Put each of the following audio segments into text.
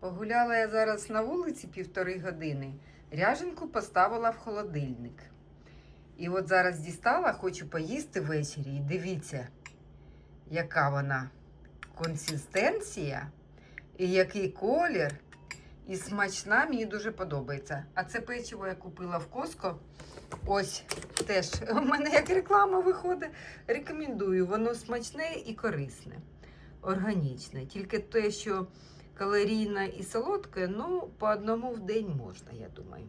Погуляла я зараз на вулиці півтори години. Ряженку поставила в холодильник. І от зараз дістала, хочу поїсти ввечері. І дивіться, яка вона консистенція, і який колір, і смачна, мені дуже подобається. А це печиво я купила в Коско. Ось теж у мене як реклама виходить. Рекомендую, воно смачне і корисне, органічне. Тільки те, що калорійне і солодке, ну, по одному в день можна, я думаю.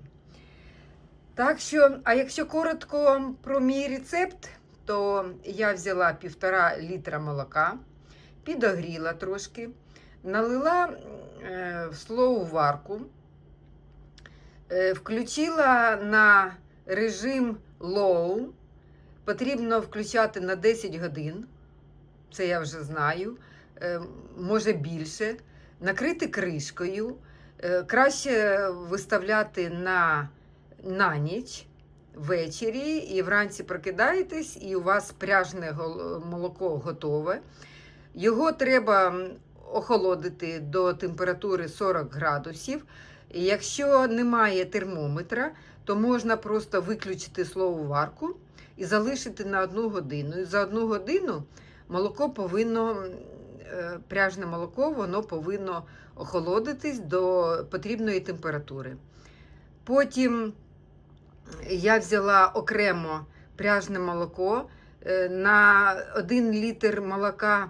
Так що, а якщо коротко про мій рецепт, то я взяла півтора літра молока, підогріла трошки, налила е, в слову варку, е, включила на режим low. Потрібно включати на 10 годин. Це я вже знаю, е, може більше. Накрити кришкою. Е, Краще виставляти на, на ніч ввечері, і вранці прокидаєтесь, і у вас пряжне молоко готове. Його треба охолодити до температури 40 градусів. Якщо немає термометра, то можна просто виключити слово варку і залишити на одну годину. І за одну годину молоко повинно, пряжне молоко, воно повинно охолодитись до потрібної температури. Потім я взяла окремо пряжне молоко. Е, На 1 літр молока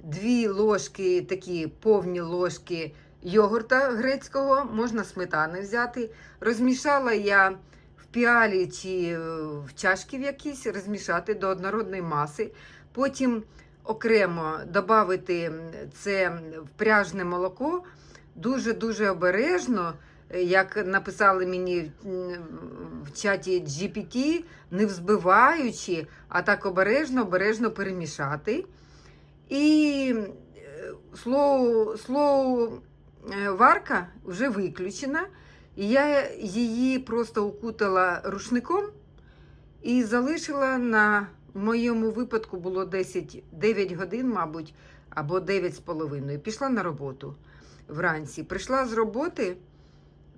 2 ложки, такі повні ложки йогурта грецького, можна сметани взяти. Розмішала я в піалі чи е, в чашки в якійсь, розмішати до однородної маси. Потім окремо додати це пряжне молоко. Дуже-дуже обережно, е, як написали мені в чаті GPT, не взбиваючи, а так обережно, обережно перемішати. І е, слово, слово е, варка вже виключена. І я її просто укутала рушником і залишила на в моєму випадку було 10, 9 годин, мабуть, або 9 з половиною. Пішла на роботу вранці. Прийшла з роботи.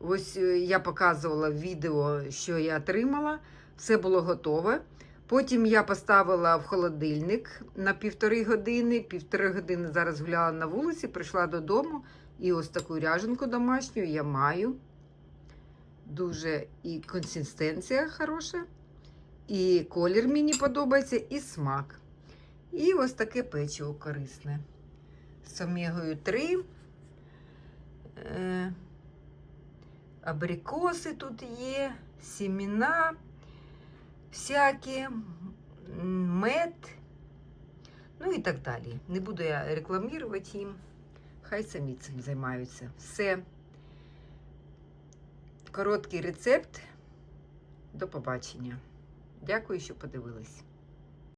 Ось е, я показувала відео, що я отримала. Все було готове. Потім я поставила в холодильник на півтори години. Півтори години зараз гуляла на вулиці, прийшла додому. І ось таку ряженку домашню я маю. Дуже і консистенція хороша, і колір мені подобається, і смак. І ось таке печиво корисне. З омегою 3. Е, абрикоси тут є, сіміна всякі, мед, ну і так далі. Не буду я рекламувати їм. Хай самі цим займаються. Все. Короткий рецепт. До побачення. Дякую, що подивились.